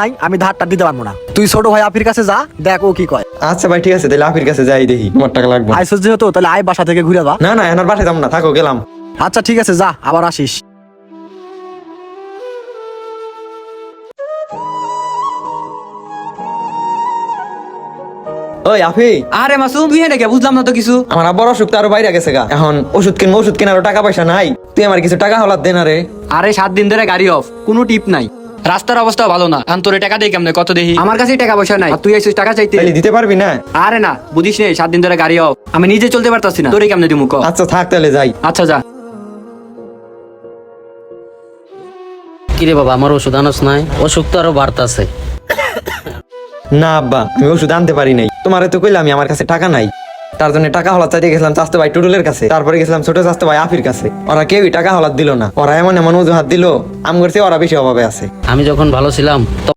নাই আমি ধারটা দিতে পারব না। তুই ছোট ভাই আপির কাছে যা দেখ ও কি কয়। আচ্ছা ভাই ঠিক আছে তাহলে আপির কাছে যাই দেখি তোমার টাকা লাগবে। আইসোস যেহেতু তাহলে আয় বাসা থেকে ঘুরে যা। না না এনার বাসায় যাব না থাকো গেলাম। আচ্ছা ঠিক আছে যা আবার আসিস। ওই আফি। আরে মাসুম তুই বুঝলাম না তো কিছু। আমার আব্বার অসুখ তো আরও বাইরে গেছে গা। এখন ওষুধ কিনবো ওষুধ কেনারও টাকা পয়সা নাই। তুই আমার কিছু টাকা হলার দে না রে। আরে সাত দিন ধরে গাড়ি অফ কোনো টিপ নাই। রাস্তার অবস্থা ভালো না। এখন তোরে টাকা দেই কেমনে? কত দেখি আমার কাছেই টাকা পয়সা নাই। আর তুই আইছিস টাকা চাইতে। তাহলে দিতে পারবি না? আরে না বুঝিস নেই সাত দিন ধরে গাড়ি অফ আমি নিজে চলতে পারতাছি না। তোরে কেমনে দিমু ক? আচ্ছা থাক তাহলে যাই। আচ্ছা যা। কিরে বাবা আমার ওষুধ আনস নাই? অসুখ তো আরও বাড়তাছে। না আব্বা আমি ওষুধ আনতে পারি নাই। তোমারে তো কইলাম আমার কাছে টাকা নাই। তার জন্য টাকা হলার চাইতে গেছিলাম চাস্তে ভাই টুটুলের কাছে। তারপরে গেছিলাম ছোট চাস্তে ভাই আফির কাছে। ওরা কেউই টাকা হলার দিল না। ওরা এমন এমন অজুহাত দিল আম করছে ওরা বেশি অভাবে আছে। আমি যখন ভালো ছিলাম